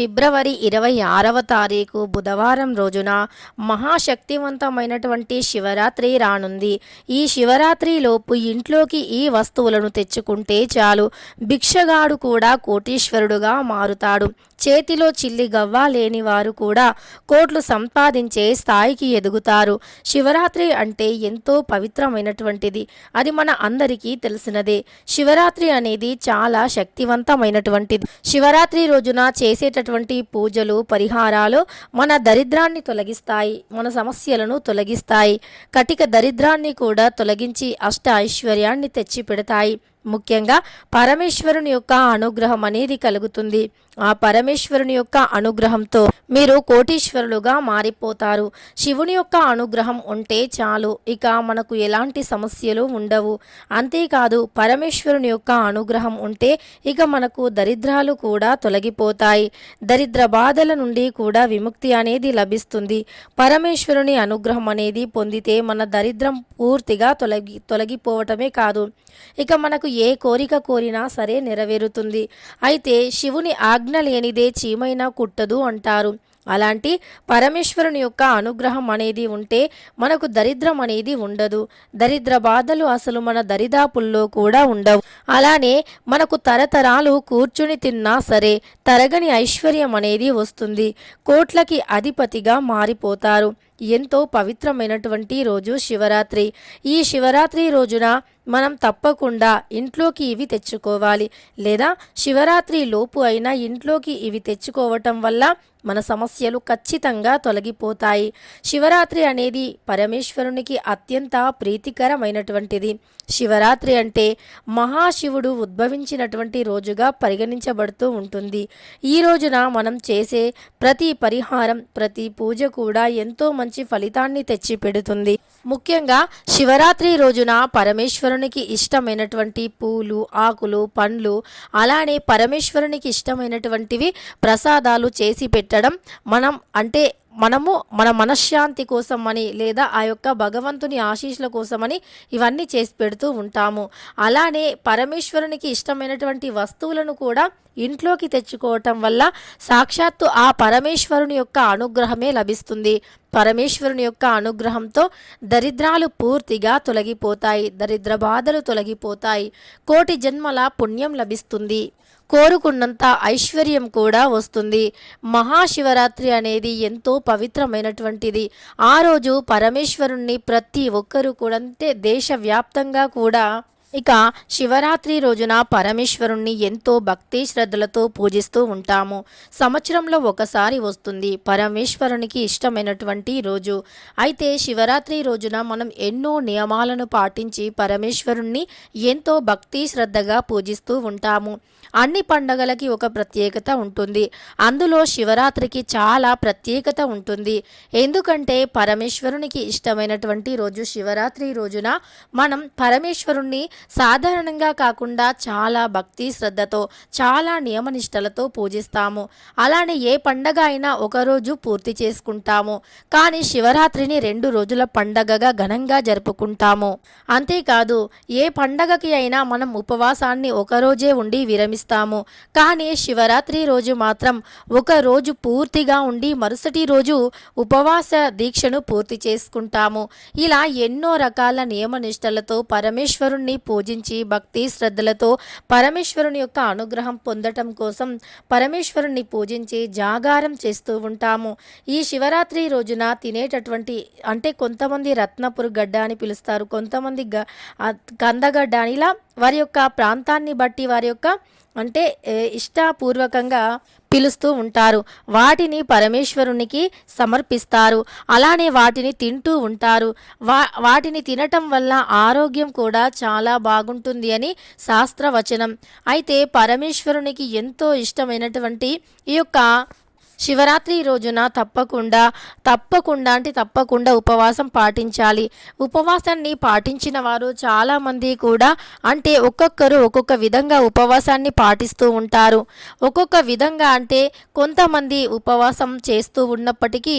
ఫిబ్రవరి ఇరవై ఆరవ తారీఖు బుధవారం రోజున మహాశక్తివంతమైనటువంటి శివరాత్రి రానుంది. ఈ శివరాత్రిలోపు ఇంట్లోకి ఈ వస్తువులను తెచ్చుకుంటే చాలు. భిక్షగాడు కూడా కోటీశ్వరుడుగా మారుతాడు. చేతిలో చిల్లి గవ్వ లేని వారు కూడా కోట్లు సంపాదించే స్థాయికి ఎదుగుతారు. శివరాత్రి అంటే ఎంతో పవిత్రమైనటువంటిది. అది మన అందరికీ తెలిసినదే. శివరాత్రి అనేది చాలా శక్తివంతమైనటువంటిది. శివరాత్రి రోజున చేసేటటువంటి పూజలు పరిహారాలు మన దరిద్రాన్ని తొలగిస్తాయి మన సమస్యలను తొలగిస్తాయి. కటిక దరిద్రాన్ని కూడా తొలగించి అష్ట ఐశ్వర్యాన్ని తెచ్చి పెడతాయి ముఖ్యంగా పరమేశ్వరుని యొక్క అనుగ్రహం అనేది కలుగుతుంది. ఆ పరమేశ్వరుని యొక్క అనుగ్రహంతో మీరు కోటీశ్వరులుగా మారిపోతారు. శివుని యొక్క అనుగ్రహం ఉంటే చాలు. ఇక మనకు ఎలాంటి సమస్యలు ఉండవు. అంతేకాదు పరమేశ్వరుని యొక్క అనుగ్రహం ఉంటే ఇక మనకు దరిద్రాలు కూడా తొలగిపోతాయి. దరిద్ర బాధల నుండి కూడా విముక్తి అనేది లభిస్తుంది. పరమేశ్వరుని అనుగ్రహం అనేది పొందితే మన దరిద్రం పూర్తిగా తొలగి తొలగిపోవటమే కాదు. ఇక మనకు ఏ కోరిక కోరినా సరే నెరవేరుతుంది. అయితే శివుని ఆజ్ఞ లేనిదే చీమైనా కుట్టదు అంటారు. అలాంటి పరమేశ్వరుని యొక్క అనుగ్రహం అనేది ఉంటే మనకు దరిద్రం అనేది ఉండదు. దరిద్ర బాధలు అసలు మన దరిదాపుల్లో కూడా ఉండవు. అలానే మనకు తరతరాలు కూర్చుని తిన్నా సరే తరగని ఐశ్వర్యం అనేది వస్తుంది. కోట్లకి అధిపతిగా మారిపోతారు. ఎంతో పవిత్రమైనటువంటి రోజు శివరాత్రి. ఈ శివరాత్రి రోజున మనం తప్పకుండా ఇంట్లోకి ఇవి తెచ్చుకోవాలి. లేదా శివరాత్రి లోపు అయినా ఇంట్లోకి ఇవి తెచ్చుకోవటం వల్ల మన సమస్యలు ఖచ్చితంగా తొలగిపోతాయి. శివరాత్రి అనేది పరమేశ్వరునికి అత్యంత ప్రీతికరమైనటువంటిది. శివరాత్రి అంటే మహాశివుడు ఉద్భవించినటువంటి రోజుగా పరిగణించబడుతూ ఉంటుంది. ఈ రోజున మనం చేసే ప్రతి పరిహారం ప్రతి పూజ కూడా ఎంతో మంచి ఫలితాన్ని తెచ్చిపెడుతుంది. ముఖ్యంగా శివరాత్రి రోజున పరమేశ్వరుని పరమేశ్వరునికి ఇష్టమైనటువంటి పూలు ఆకులు పండ్లు అలానే పరమేశ్వరునికి ఇష్టమైనటువంటివి ప్రసాదాలు చేసి పెట్టడం మనం అంటే మనము మన మనశ్శాంతి కోసమని లేదా ఆ యొక్క భగవంతుని ఆశీస్సుల కోసమని ఇవన్నీ చేసి పెడుతూ ఉంటాము. అలానే పరమేశ్వరునికి ఇష్టమైనటువంటి వస్తువులను కూడా ఇంట్లోకి తెచ్చుకోవటం వల్ల సాక్షాత్తు ఆ పరమేశ్వరుని యొక్క అనుగ్రహమే లభిస్తుంది. పరమేశ్వరుని యొక్క అనుగ్రహంతో దరిద్రాలు పూర్తిగా తొలగిపోతాయి దరిద్ర బాధలు తొలగిపోతాయి. కోటి జన్మల పుణ్యం లభిస్తుంది. కోరుకున్నంత ఐశ్వర్యం కూడా వస్తుంది. మహాశివరాత్రి అనేది ఎంతో పవిత్రమైనటువంటిది. ఆ రోజు పరమేశ్వరుణ్ణి ప్రతి ఒక్కరూ కూడా అంటే దేశవ్యాప్తంగా కూడా ఇక శివరాత్రి రోజున పరమేశ్వరుణ్ణి ఎంతో భక్తి శ్రద్ధలతో పూజిస్తూ ఉంటాము. సంవత్సరంలో ఒకసారి వస్తుంది పరమేశ్వరునికి ఇష్టమైనటువంటి రోజు. అయితే శివరాత్రి రోజున మనం ఎన్నో నియమాలను పాటించి పరమేశ్వరుణ్ణి ఎంతో భక్తి శ్రద్ధగా పూజిస్తూ ఉంటాము. అన్ని పండగలకి ఒక ప్రత్యేకత ఉంటుంది. అందులో శివరాత్రికి చాలా ప్రత్యేకత ఉంటుంది. ఎందుకంటే పరమేశ్వరునికి ఇష్టమైనటువంటి రోజు శివరాత్రి రోజున మనం పరమేశ్వరుణ్ణి సాధారణంగా కాకుండా చాలా భక్తి శ్రద్ధతో చాలా నియమనిష్టలతో పూజిస్తాము. అలానే ఏ పండగ అయినా ఒకరోజు పూర్తి చేసుకుంటాము. కానీ శివరాత్రిని రెండు రోజుల పండగగా ఘనంగా జరుపుకుంటాము. అంతేకాదు ఏ పండగకి అయినా మనం ఉపవాసాన్ని ఒకరోజే ఉండి విరమిస్తాము. కానీ శివరాత్రి రోజు మాత్రం ఒక రోజు పూర్తిగా ఉండి మరుసటి రోజు ఉపవాస దీక్షను పూర్తి చేసుకుంటాము. ఇలా ఎన్నో రకాల నియమనిష్టలతో పరమేశ్వరుణ్ణి పూజించి భక్తి శ్రద్ధలతో పరమేశ్వరుని యొక్క అనుగ్రహం పొందటం కోసం పరమేశ్వరుణ్ణి పూజించి జాగారం చేస్తూ ఉంటాము. ఈ శివరాత్రి రోజున తినేటటువంటి అంటే కొంతమంది రత్నపురు గడ్డ అని పిలుస్తారు. కొంతమంది గ కందగడ్డ ఇలా వారి యొక్క ప్రాంతాన్ని బట్టి వారి యొక్క అంటే ఇష్టపూర్వకంగా పిలుస్తూ ఉంటారు. వాటిని పరమేశ్వరునికి సమర్పిస్తారు. అలానే వాటిని తింటూ ఉంటారు. వా వాటిని తినటం వల్ల ఆరోగ్యం కూడా చాలా బాగుంటుంది అని శాస్త్రవచనం. అయితే పరమేశ్వరునికి ఎంతో ఇష్టమైనటువంటి ఈ యొక్క శివరాత్రి రోజున తప్పకుండా తప్పకుండా అంటే తప్పకుండా ఉపవాసం పాటించాలి. ఉపవాసాన్ని పాటించిన వారు చాలామంది కూడా అంటే ఒక్కొక్కరు ఒక్కొక్క విధంగా ఉపవాసాన్ని పాటిస్తూ ఉంటారు. ఒక్కొక్క విధంగా అంటే కొంతమంది ఉపవాసం చేస్తూ ఉన్నప్పటికీ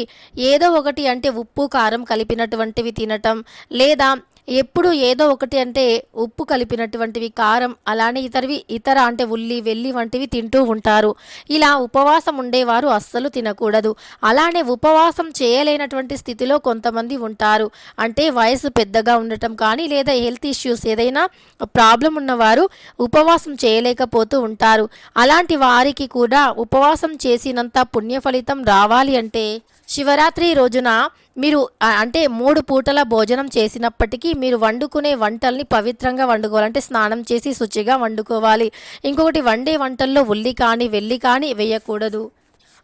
ఏదో ఒకటి అంటే ఉప్పు కారం కలిపినటువంటివి తినటం లేదా ఎప్పుడు ఏదో ఒకటి అంటే ఉప్పు కలిపినటువంటివి కారం అలానే ఇతరవి ఇతర అంటే ఉల్లి వెల్లి వంటివి తింటూ ఉంటారు. ఇలా ఉపవాసం ఉండేవారు అస్సలు తినకూడదు. అలానే ఉపవాసం చేయలేనటువంటి స్థితిలో కొంతమంది ఉంటారు. అంటే వయసు పెద్దగా ఉండటం కానీ లేదా హెల్త్ ఇష్యూస్ ఏదైనా ప్రాబ్లం ఉన్నవారు ఉపవాసం చేయలేకపోతూ ఉంటారు. అలాంటి వారికి కూడా ఉపవాసం చేసినంత పుణ్య ఫలితం రావాలి అంటే శివరాత్రి రోజున మీరు అంటే మూడు పూటల భోజనం చేసినప్పటికీ మీరు వండుకునే వంటల్ని పవిత్రంగా వండుకోవాలి అంటే స్నానం చేసి శుచిగా వండుకోవాలి. ఇంకొకటి వండే వంటల్లో ఉల్లి కానీ వెల్లి కానీ వేయకూడదు.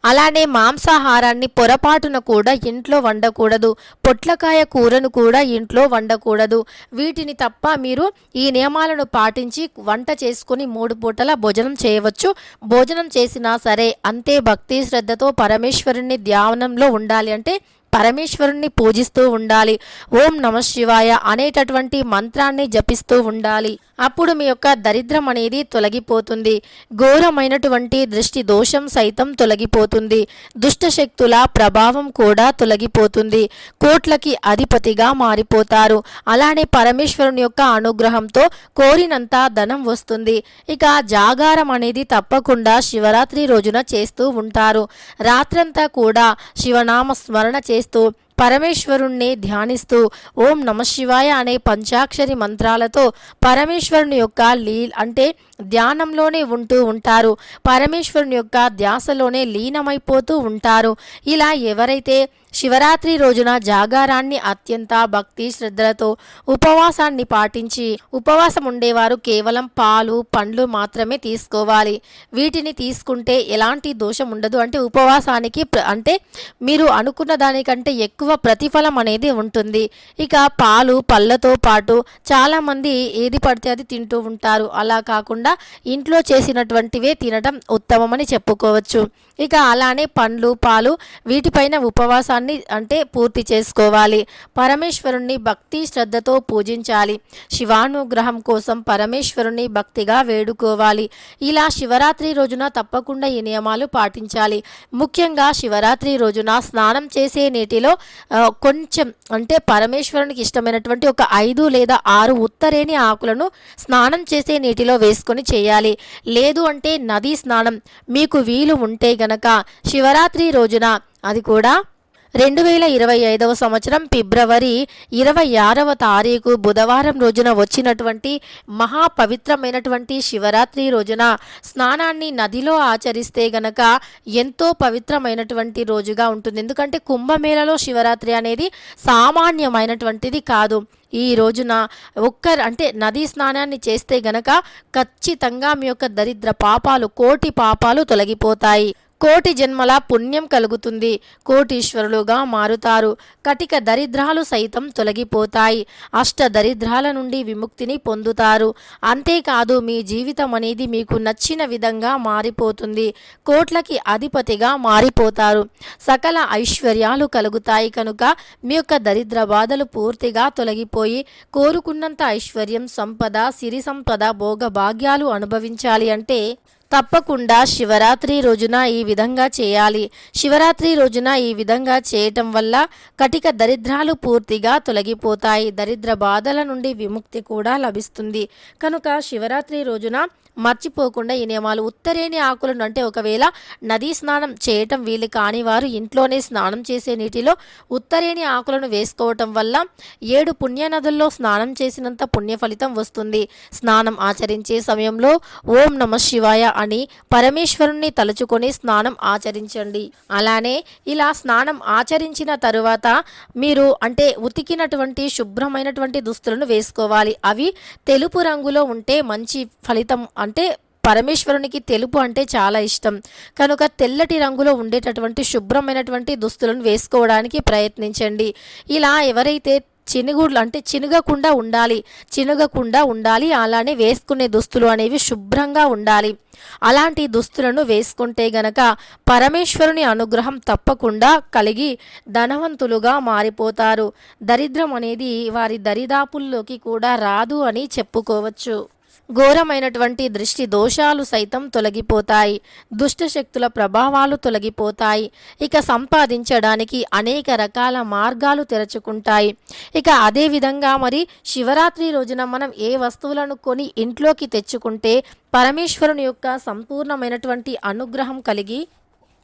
అలానే మాంసాహారాన్ని పొరపాటున కూడా ఇంట్లో వండకూడదు. పొట్లకాయ కూరను కూడా ఇంట్లో వండకూడదు. వీటిని తప్ప మీరు ఈ నియమాలను పాటించి వంట చేసుకుని మూడు పూటల భోజనం చేయవచ్చు. భోజనం చేసినా సరే అంతే భక్తి శ్రద్ధతో పరమేశ్వరుని ధ్యానంలో ఉండాలి అంటే పరమేశ్వరుణ్ణి పూజిస్తూ ఉండాలి. ఓం నమ శివాయ అనేటటువంటి మంత్రాన్ని జపిస్తూ ఉండాలి. అప్పుడు మీ యొక్క దరిద్రం అనేది తొలగిపోతుంది. ఘోరమైనటువంటి దృష్టి దోషం సైతం తొలగిపోతుంది. దుష్ట శక్తుల ప్రభావం కూడా తొలగిపోతుంది. కోట్లకి అధిపతిగా మారిపోతారు. అలానే పరమేశ్వరుని యొక్క అనుగ్రహంతో కోరినంత ధనం వస్తుంది. ఇక జాగారం అనేది తప్పకుండా శివరాత్రి రోజున చేస్తూ ఉంటారు. రాత్రంతా కూడా శివనామ స్మరణ చే చేస్తూ పరమేశ్వరుణ్ణి ధ్యానిస్తూ ఓం నమ శివాయ అనే పంచాక్షరి మంత్రాలతో పరమేశ్వరుని యొక్క లీ అంటే ధ్యానంలోనే ఉంటూ ఉంటారు. పరమేశ్వరుని యొక్క ధ్యాసలోనే లీనమైపోతూ ఉంటారు. ఇలా ఎవరైతే శివరాత్రి రోజున జాగారాన్ని అత్యంత భక్తి శ్రద్ధలతో ఉపవాసాన్ని పాటించి ఉపవాసం ఉండేవారు కేవలం పాలు పండ్లు మాత్రమే తీసుకోవాలి. వీటిని తీసుకుంటే ఎలాంటి దోషం ఉండదు. అంటే ఉపవాసానికి అంటే మీరు అనుకున్న దానికంటే ఎక్కువ ప్రతిఫలం అనేది ఉంటుంది. ఇక పాలు పళ్ళతో పాటు చాలామంది ఏది పడితే అది తింటూ ఉంటారు. అలా కాకుండా ఇంట్లో చేసినటువంటివే తినడం ఉత్తమమని చెప్పుకోవచ్చు. ఇక అలానే పండ్లు పాలు వీటిపైన ఉపవాసాన్ని అన్ని అంటే పూర్తి చేసుకోవాలి. పరమేశ్వరుణ్ణి భక్తి శ్రద్ధతో పూజించాలి. శివానుగ్రహం కోసం పరమేశ్వరుణ్ణి భక్తిగా వేడుకోవాలి. ఇలా శివరాత్రి రోజున తప్పకుండా ఈ నియమాలు పాటించాలి. ముఖ్యంగా శివరాత్రి రోజున స్నానం చేసే నీటిలో కొంచెం అంటే పరమేశ్వరునికి ఇష్టమైనటువంటి ఒక ఐదు లేదా ఆరు ఉత్తరేని ఆకులను స్నానం చేసే నీటిలో వేసుకొని చేయాలి. లేదు అంటే నదీ స్నానం మీకు వీలు ఉంటే గనక శివరాత్రి రోజున అది కూడా రెండు వేల ఇరవై ఐదవ సంవత్సరం ఫిబ్రవరి ఇరవై ఆరవ తారీఖు బుధవారం రోజున వచ్చినటువంటి మహా పవిత్రమైనటువంటి శివరాత్రి రోజున స్నానాన్ని నదిలో ఆచరిస్తే గనక ఎంతో పవిత్రమైనటువంటి రోజుగా ఉంటుంది. ఎందుకంటే కుంభమేళలో శివరాత్రి అనేది సామాన్యమైనటువంటిది కాదు. ఈ రోజున ఒక్కరు అంటే నదీ స్నానాన్ని చేస్తే గనక ఖచ్చితంగా మీ యొక్క దరిద్ర పాపాలు కోటి పాపాలు తొలగిపోతాయి. కోటి జన్మల పుణ్యం కలుగుతుంది. కోటీశ్వరులుగా మారుతారు. కటిక దరిద్రాలు సైతం తొలగిపోతాయి. అష్ట దరిద్రాల నుండి విముక్తిని పొందుతారు. అంతేకాదు మీ జీవితం అనేది మీకు నచ్చిన విధంగా మారిపోతుంది. కోట్లకి అధిపతిగా మారిపోతారు. సకల ఐశ్వర్యాలు కలుగుతాయి కనుక మీ యొక్క దరిద్ర బాధలు పూర్తిగా తొలగిపోయి కోరుకున్నంత ఐశ్వర్యం సంపద సిరి సంపద భోగ భాగ్యాలు అనుభవించాలి అంటే తప్పకుండా శివరాత్రి రోజున ఈ విధంగా చేయాలి. శివరాత్రి రోజున ఈ విధంగా చేయటం వల్ల కటిక దరిద్రాలు పూర్తిగా తొలగిపోతాయి. దరిద్ర బాధల నుండి విముక్తి కూడా లభిస్తుంది. కనుక శివరాత్రి రోజున మర్చిపోకుండా ఈ నియమాలు ఉత్తరేణి ఆకులను అంటే ఒకవేళ నదీ స్నానం చేయటం వీలు కాని వారు ఇంట్లోనే స్నానం చేసే నీటిలో ఉత్తరేణి ఆకులను వేసుకోవటం వల్ల ఏడు పుణ్య నదుల్లో స్నానం చేసినంత పుణ్య ఫలితం వస్తుంది. స్నానం ఆచరించే సమయంలో ఓం నమ శివాయ అని పరమేశ్వరుణ్ణి తలుచుకొని స్నానం ఆచరించండి. అలానే ఇలా స్నానం ఆచరించిన తరువాత మీరు అంటే ఉతికినటువంటి శుభ్రమైనటువంటి దుస్తులను వేసుకోవాలి. అవి తెలుపు రంగులో ఉంటే మంచి ఫలితం అంటే పరమేశ్వరునికి తెలుపు అంటే చాలా ఇష్టం. కనుక తెల్లటి రంగులో ఉండేటటువంటి శుభ్రమైనటువంటి దుస్తులను వేసుకోవడానికి ప్రయత్నించండి. ఇలా ఎవరైతే చినుగుడ్లు అంటే చినుగకుండా ఉండాలి చినుగకుండా ఉండాలి అలానే వేసుకునే దుస్తులు అనేవి శుభ్రంగా ఉండాలి. అలాంటి దుస్తులను వేసుకుంటే గనక పరమేశ్వరుని అనుగ్రహం తప్పకుండా కలిగి ధనవంతులుగా మారిపోతారు. దరిద్రం అనేది వారి దరిదాపుల్లోకి కూడా రాదు అని చెప్పుకోవచ్చు. ఘోరమైనటువంటి దృష్టి దోషాలు సైతం తొలగిపోతాయి. దుష్ట శక్తుల ప్రభావాలు తొలగిపోతాయి. ఇక సంపాదించడానికి అనేక రకాల మార్గాలు తెరుచుకుంటాయి. ఇక అదేవిధంగా మరి శివరాత్రి రోజున మనం ఏ వస్తువులను కొని ఇంట్లోకి తెచ్చుకుంటే పరమేశ్వరుని యొక్క సంపూర్ణమైనటువంటి అనుగ్రహం కలిగి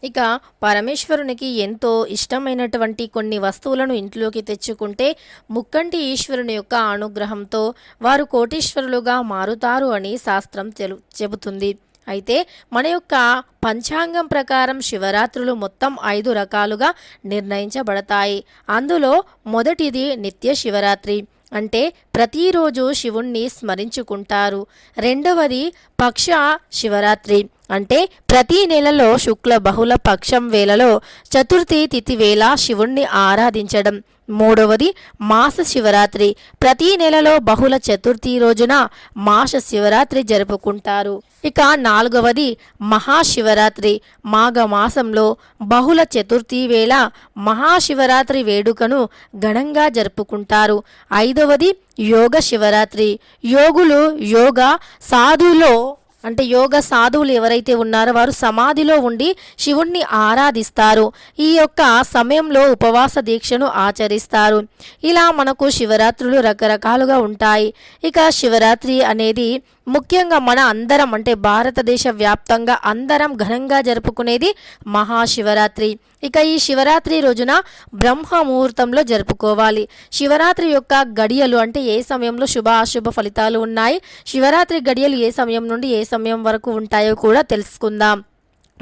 ఇక పరమేశ్వరునికి ఎంతో ఇష్టమైనటువంటి కొన్ని వస్తువులను ఇంట్లోకి తెచ్చుకుంటే ముక్కంటి ఈశ్వరుని యొక్క అనుగ్రహంతో వారు కోటీశ్వరులుగా మారుతారు అని శాస్త్రం తెలు చెబుతుంది. అయితే మన యొక్క పంచాంగం ప్రకారం శివరాత్రులు మొత్తం ఐదు రకాలుగా నిర్ణయించబడతాయి. అందులో మొదటిది నిత్య శివరాత్రి. అంటే ప్రతిరోజు శివుణ్ణి స్మరించుకుంటారు. రెండవది పక్ష శివరాత్రి. అంటే ప్రతి నెలలో శుక్ల బహుళ పక్షం వేళలో చతుర్థి తిథి వేళ శివుణ్ణి ఆరాధించడం. మూడవది మాస శివరాత్రి. ప్రతి నెలలో బహుళ చతుర్థి రోజున మాస శివరాత్రి జరుపుకుంటారు. ఇక నాలుగవది మహాశివరాత్రి. మాఘ మాసంలో బహుళ చతుర్థి వేళ మహాశివరాత్రి వేడుకను ఘనంగా జరుపుకుంటారు. ఐదవది యోగ శివరాత్రి. యోగులు యోగ సాధులో అంటే యోగ సాధువులు ఎవరైతే ఉన్నారో వారు సమాధిలో ఉండి శివుణ్ణి ఆరాధిస్తారు. ఈ యొక్క సమయంలో ఉపవాస దీక్షను ఆచరిస్తారు. ఇలా మనకు శివరాత్రులు రకరకాలుగా ఉంటాయి. ఇక శివరాత్రి అనేది ముఖ్యంగా మన అందరం అంటే భారతదేశ వ్యాప్తంగా అందరం ఘనంగా జరుపుకునేది మహాశివరాత్రి. ఇక ఈ శివరాత్రి రోజున బ్రహ్మ ముహూర్తంలో జరుపుకోవాలి. శివరాత్రి యొక్క గడియలు అంటే ఏ సమయంలో శుభ అశుభ ఫలితాలు ఉన్నాయి? శివరాత్రి గడియలు ఏ సమయం నుండి ఏ సమయం వరకు ఉంటాయో కూడా తెలుసుకుందాం.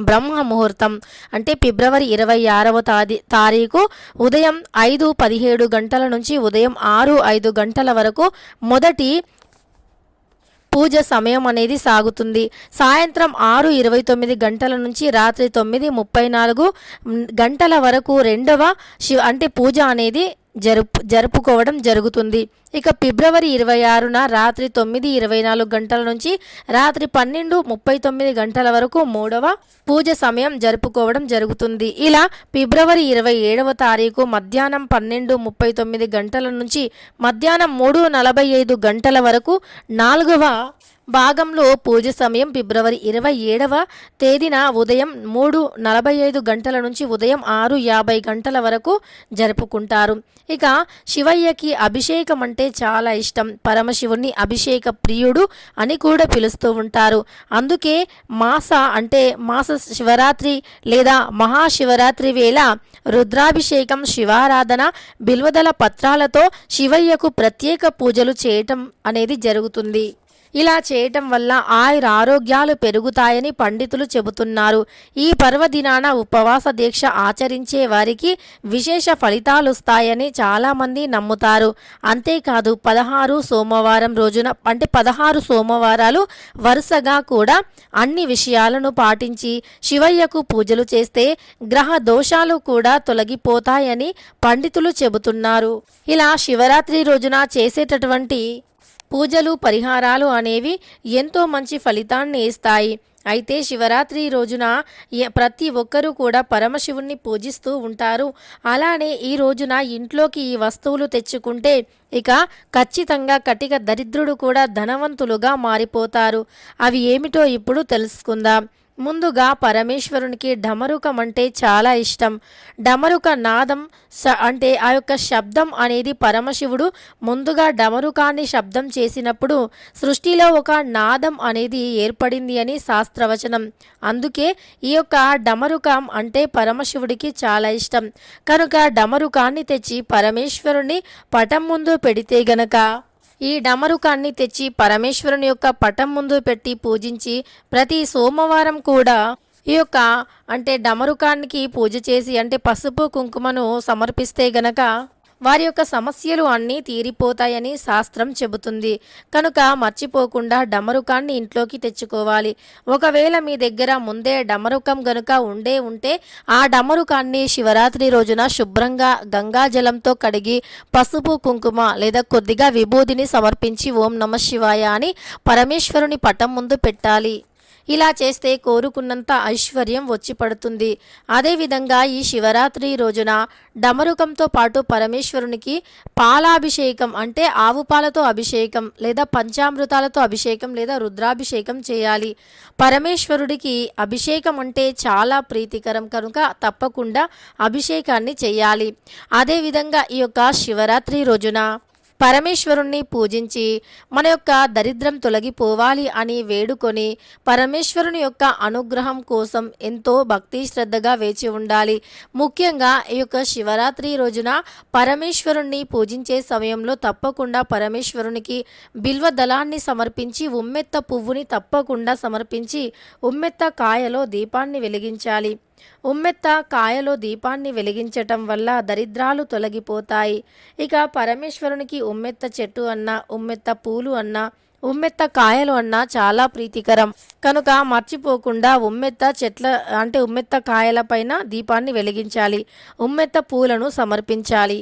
బ్రహ్మ ముహూర్తం అంటే ఫిబ్రవరి ఇరవై ఆరవ తాది తారీఖు ఉదయం ఐదు పదిహేడు గంటల నుంచి ఉదయం ఆరు ఐదు గంటల వరకు మొదటి పూజ సమయం అనేది సాగుతుంది. సాయంత్రం ఆరు ఇరవై తొమ్మిది గంటల నుంచి రాత్రి తొమ్మిది ముప్పై నాలుగు గంటల వరకు రెండవ శివ అంటే పూజ అనేది జరుపు జరుపుకోవడం జరుగుతుంది. ఇక ఫిబ్రవరి ఇరవై ఆరున రాత్రి తొమ్మిది ఇరవై నాలుగు గంటల నుంచి రాత్రి పన్నెండు ముప్పై తొమ్మిది గంటల వరకు మూడవ పూజ సమయం జరుపుకోవడం జరుగుతుంది. ఇలా ఫిబ్రవరి ఇరవై ఏడవ తారీఖు మధ్యాహ్నం పన్నెండు ముప్పై తొమ్మిది గంటల నుంచి మధ్యాహ్నం మూడు నలభై ఐదు గంటల వరకు నాలుగవ భాగంలో పూజ సమయం ఫిబ్రవరి ఇరవై ఏడవ తేదీన ఉదయం మూడు నలభై ఐదు గంటల నుంచి ఉదయం ఆరు యాభై గంటల వరకు జరుపుకుంటారు. ఇక శివయ్యకి అభిషేకం అంటే చాలా ఇష్టం. పరమశివుణ్ణి అభిషేక ప్రియుడు అని కూడా పిలుస్తూ ఉంటారు. అందుకే మాస అంటే మాస శివరాత్రి లేదా మహాశివరాత్రి వేళ రుద్రాభిషేకం శివారాధన బిల్వదల పత్రాలతో శివయ్యకు ప్రత్యేక పూజలు చేయటం అనేది జరుగుతుంది. ఇలా చేయటం వల్ల ఆయుర ఆరోగ్యాలు పెరుగుతాయని పండితులు చెబుతున్నారు. ఈ పర్వదినాన ఉపవాస దీక్ష ఆచరించే వారికి విశేష ఫలితాలు వస్తాయని చాలామంది నమ్ముతారు. అంతేకాదు పదహారు సోమవారం రోజున అంటే పదహారు సోమవారాలు వరుసగా కూడా అన్ని విషయాలను పాటించి శివయ్యకు పూజలు చేస్తే గ్రహ దోషాలు కూడా తొలగిపోతాయని పండితులు చెబుతున్నారు. ఇలా శివరాత్రి రోజున చేసేటటువంటి పూజలు పరిహారాలు అనేవి ఎంతో మంచి ఫలితాన్ని ఇస్తాయి. అయితే శివరాత్రి రోజున ప్రతి ఒక్కరూ కూడా పరమశివుణ్ణి పూజిస్తూ ఉంటారు. అలానే ఈ రోజున ఇంట్లోకి ఈ వస్తువులు తెచ్చుకుంటే ఇక ఖచ్చితంగా కటిక దరిద్రుడు కూడా ధనవంతులుగా మారిపోతారు. అవి ఏమిటో ఇప్పుడు తెలుసుకుందాం. ముందుగా పరమేశ్వరునికి డమరుకం అంటే చాలా ఇష్టం. డమరుక నాదం స అంటే ఆ యొక్క శబ్దం అనేది పరమశివుడు ముందుగా డమరుకాన్ని శబ్దం చేసినప్పుడు సృష్టిలో ఒక నాదం అనేది ఏర్పడింది అని శాస్త్రవచనం. అందుకే ఈ యొక్క డమరుకం అంటే పరమశివుడికి చాలా ఇష్టం. కనుక డమరుకాన్ని తెచ్చి పరమేశ్వరుని పటం ముందు పెడితే గనక ఈ డమరుకాన్ని తెచ్చి పరమేశ్వరుని యొక్క పటం ముందు పెట్టి పూజించి ప్రతి సోమవారం కూడా ఈ యొక్క అంటే డమరుకానికి పూజ చేసి అంటే పసుపు కుంకుమను సమర్పిస్తే గనక వారి యొక్క సమస్యలు అన్నీ తీరిపోతాయని శాస్త్రం చెబుతుంది. కనుక మర్చిపోకుండా డమరుకాన్ని ఇంట్లోకి తెచ్చుకోవాలి. ఒకవేళ మీ దగ్గర ముందే డమరుకం గనుక ఉండే ఉంటే ఆ డమరుకాన్ని శివరాత్రి రోజున శుభ్రంగా గంగాజలంతో కడిగి పసుపు కుంకుమ లేదా కొద్దిగా విభూదిని సమర్పించి ఓం నమ శివాయ అని పరమేశ్వరుని పటం ముందు పెట్టాలి. ఇలా చేస్తే కోరుకున్నంత ఐశ్వర్యం వచ్చి పడుతుంది. అదేవిధంగా ఈ శివరాత్రి రోజున డమరుకంతో పాటు పరమేశ్వరునికి పాలాభిషేకం అంటే ఆవు పాలతో అభిషేకం లేదా పంచామృతాలతో అభిషేకం లేదా రుద్రాభిషేకం చేయాలి. పరమేశ్వరుడికి అభిషేకం అంటే చాలా ప్రీతికరం కనుక తప్పకుండా అభిషేకాన్ని చేయాలి. అదేవిధంగా ఈ యొక్క శివరాత్రి రోజున పరమేశ్వరుణ్ణి పూజించి మన యొక్క దరిద్రం తొలగిపోవాలి అని వేడుకొని పరమేశ్వరుని యొక్క అనుగ్రహం కోసం ఎంతో భక్తి శ్రద్ధగా వేచి ఉండాలి. ముఖ్యంగా ఈ యొక్క శివరాత్రి రోజున పరమేశ్వరుణ్ణి పూజించే సమయంలో తప్పకుండా పరమేశ్వరునికి బిల్వ దళాన్ని సమర్పించి ఉమ్మెత్త పువ్వుని తప్పకుండా సమర్పించి ఉమ్మెత్త కాయలో దీపాన్ని వెలిగించాలి. ఉమ్మెత్త కాయలో దీపాన్ని వెలిగించటం వల్ల దరిద్రాలు తొలగిపోతాయి. ఇక పరమేశ్వరునికి ఉమ్మెత్త చెట్టు అన్నా ఉమ్మెత్త పూలు అన్నా ఉమ్మెత్త కాయలు అన్నా చాలా ప్రీతికరం. కనుక మర్చిపోకుండా ఉమ్మెత్త చెట్ల అంటే ఉమ్మెత్త కాయల పైన దీపాన్ని వెలిగించాలి. ఉమ్మెత్త పూలను సమర్పించాలి.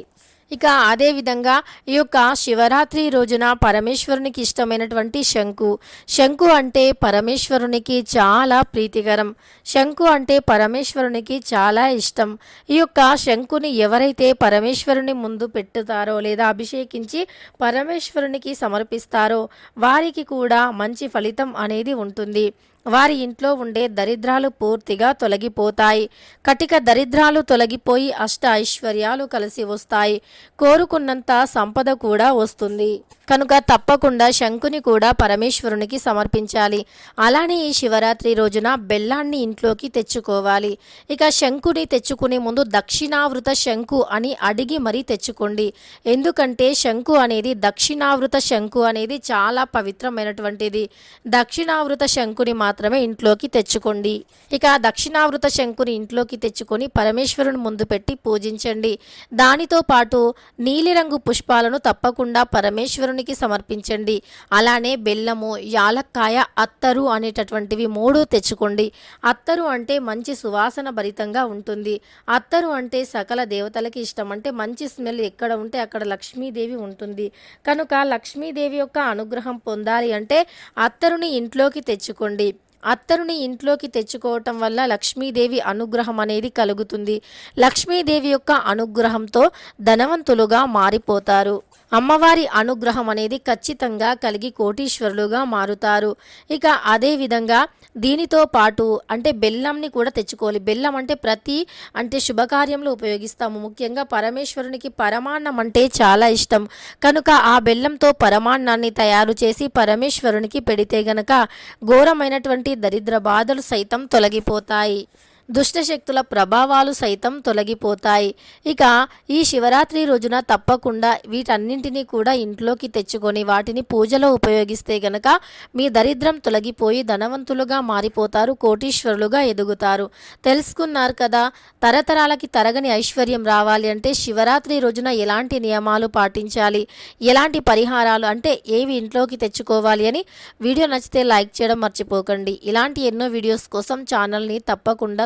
ఇక అదేవిధంగా ఈ యొక్క శివరాత్రి రోజున పరమేశ్వరునికి ఇష్టమైనటువంటి శంకు. శంకు అంటే పరమేశ్వరునికి చాలా ప్రీతికరం. శంకు అంటే పరమేశ్వరునికి చాలా ఇష్టం. ఈ యొక్క శంకుని ఎవరైతే పరమేశ్వరుని ముందు పెట్టుతారో లేదా అభిషేకించి పరమేశ్వరునికి సమర్పిస్తారో వారికి కూడా మంచి ఫలితం అనేది ఉంటుంది. వారి ఇంట్లో ఉండే దరిద్రాలు పూర్తిగా తొలగిపోతాయి. కటిక దరిద్రాలు తొలగిపోయి అష్ట ఐశ్వర్యాలు కలిసి వస్తాయి. కోరుకున్నంత సంపద కూడా వస్తుంది. కనుక తప్పకుండా శంకుని కూడా పరమేశ్వరునికి సమర్పించాలి. అలానే ఈ శివరాత్రి రోజున బెల్లాన్ని ఇంట్లోకి తెచ్చుకోవాలి. ఇక శంకుని తెచ్చుకునే ముందు దక్షిణావృత శంకు అని అడిగి మరీ తెచ్చుకోండి. ఎందుకంటే శంకు అనేది దక్షిణావృత శంకు అనేది చాలా పవిత్రమైనటువంటిది. దక్షిణావృత శంకుని మాత్రమే ఇంట్లోకి తెచ్చుకోండి. ఇక దక్షిణావృత శంకుని ఇంట్లోకి తెచ్చుకొని పరమేశ్వరుని ముందు పెట్టి పూజించండి. దానితో పాటు నీలిరంగు పుష్పాలను తప్పకుండా పరమేశ్వరునికి సమర్పించండి. అలానే బెల్లము యాలక్కాయ అత్తరు అనేటటువంటివి మూడు తెచ్చుకోండి. అత్తరు అంటే మంచి సువాసన భరితంగా ఉంటుంది. అత్తరు అంటే సకల దేవతలకి ఇష్టం. అంటే మంచి స్మెల్ ఎక్కడ ఉంటే అక్కడ లక్ష్మీదేవి ఉంటుంది. కనుక లక్ష్మీదేవి యొక్క అనుగ్రహం పొందాలి అంటే అత్తరుని ఇంట్లోకి తెచ్చుకోండి. అత్తరుని ఇంట్లోకి తెచ్చుకోవటం వల్ల లక్ష్మీదేవి అనుగ్రహం అనేది కలుగుతుంది. లక్ష్మీదేవి యొక్క అనుగ్రహంతో ధనవంతులుగా మారిపోతారు. అమ్మవారి అనుగ్రహం అనేది ఖచ్చితంగా కలిగి కోటీశ్వరులుగా మారుతారు. ఇక అదేవిధంగా దీనితో పాటు అంటే బెల్లంని కూడా తెచ్చుకోవాలి. బెల్లం అంటే ప్రతి అంటే శుభకార్యంలో ఉపయోగిస్తాము. ముఖ్యంగా పరమేశ్వరునికి పరమాన్నం అంటే చాలా ఇష్టం. కనుక ఆ బెల్లంతో పరమాన్నాన్ని తయారు చేసి పరమేశ్వరునికి పెడితే గనక ఘోరమైనటువంటి దరిద్ర బాధలు సైతం తొలగిపోతాయి. దుష్టశక్తుల ప్రభావాలు సైతం తొలగిపోతాయి. ఇక ఈ శివరాత్రి రోజున తప్పకుండా వీటన్నింటినీ కూడా ఇంట్లోకి తెచ్చుకొని వాటిని పూజలో ఉపయోగిస్తే గనక మీ దరిద్రం తొలగిపోయి ధనవంతులుగా మారిపోతారు కోటీశ్వరులుగా ఎదుగుతారు. తెలుసుకున్నారు కదా తరతరాలకి తరగని ఐశ్వర్యం రావాలి అంటే శివరాత్రి రోజున ఎలాంటి నియమాలు పాటించాలి? ఎలాంటి పరిహారాలు అంటే ఏవి ఇంట్లోకి తెచ్చుకోవాలి అని వీడియో నచ్చితే లైక్ చేయడం మర్చిపోకండి. ఇలాంటి ఎన్నో వీడియోస్ కోసం ఛానల్ని తప్పకుండా